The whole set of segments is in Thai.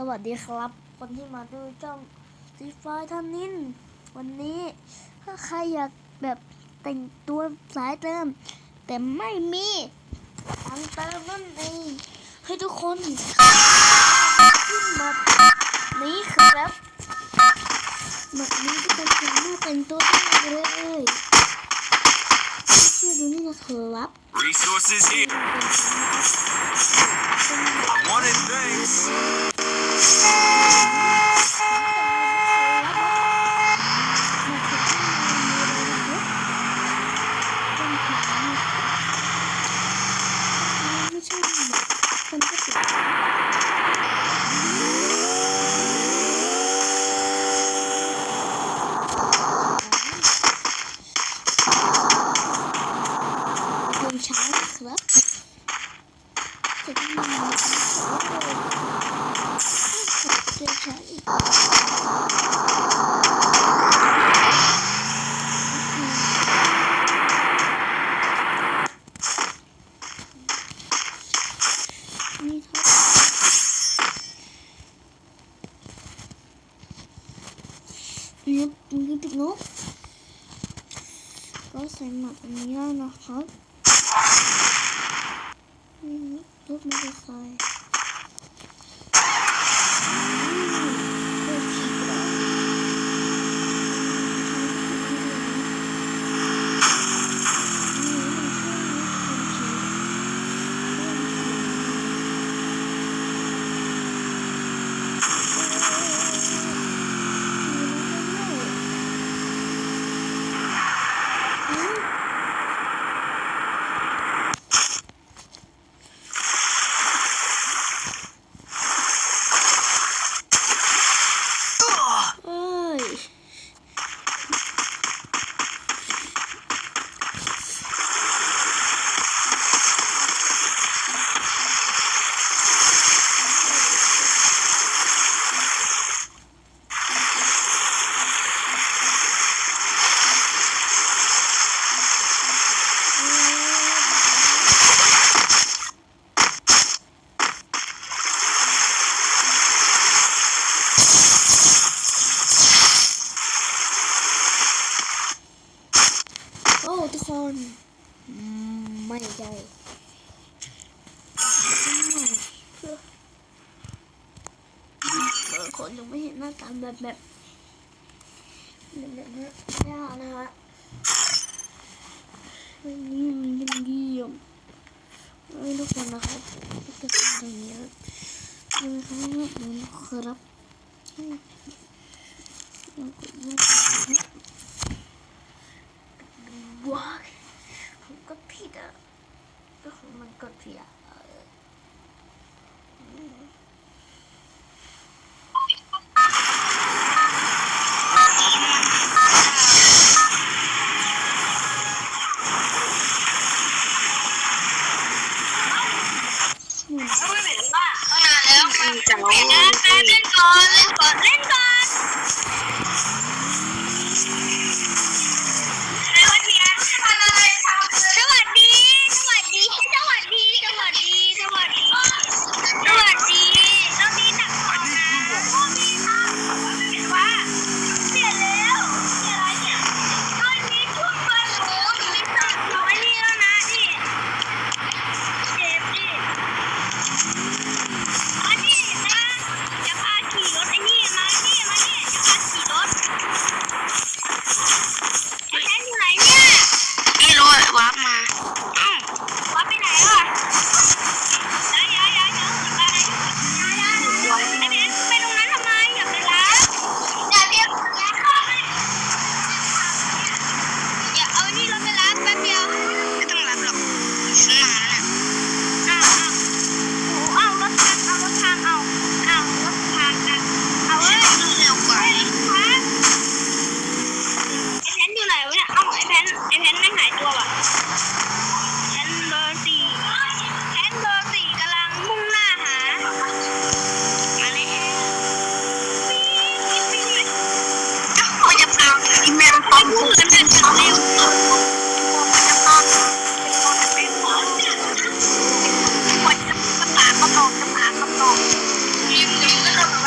สวัสดีครับ คนที่มาดูจ้องซีฟายท่านนินวันนี้ถ้าใครอยากแบบแต่งตัวสายเติม แต่ไม่มีตังเติมนั่นเองให้ทุกคนขึ้นมานี้ครับแบบนี้ก็เป็นการแต่งตัวได้เลยชื่อดูนี่นะครับ Resources here I wanted things Stay. เนื้อมือปิดลบก็ใส่หมัดอันนี้นะครับนี่รถมอเตอร์ไซค์ ทุกคนไม่ใช่คนยังไม่เห็นหน้าตาแบบแบบแบบแบบนี้นะ มันก็เสียนอืมนี่มันไม่เล่นก่อนเล่นก่อน 玩吗？mo. Kulit-kulit na naman.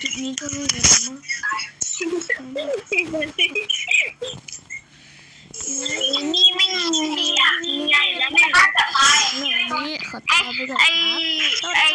คลินี้ก็ไม่เลือมั้งนี่ไม่มีอะไรแล้วแม่ก็จะไปนูนี้ขอตัวไปก่อนครับ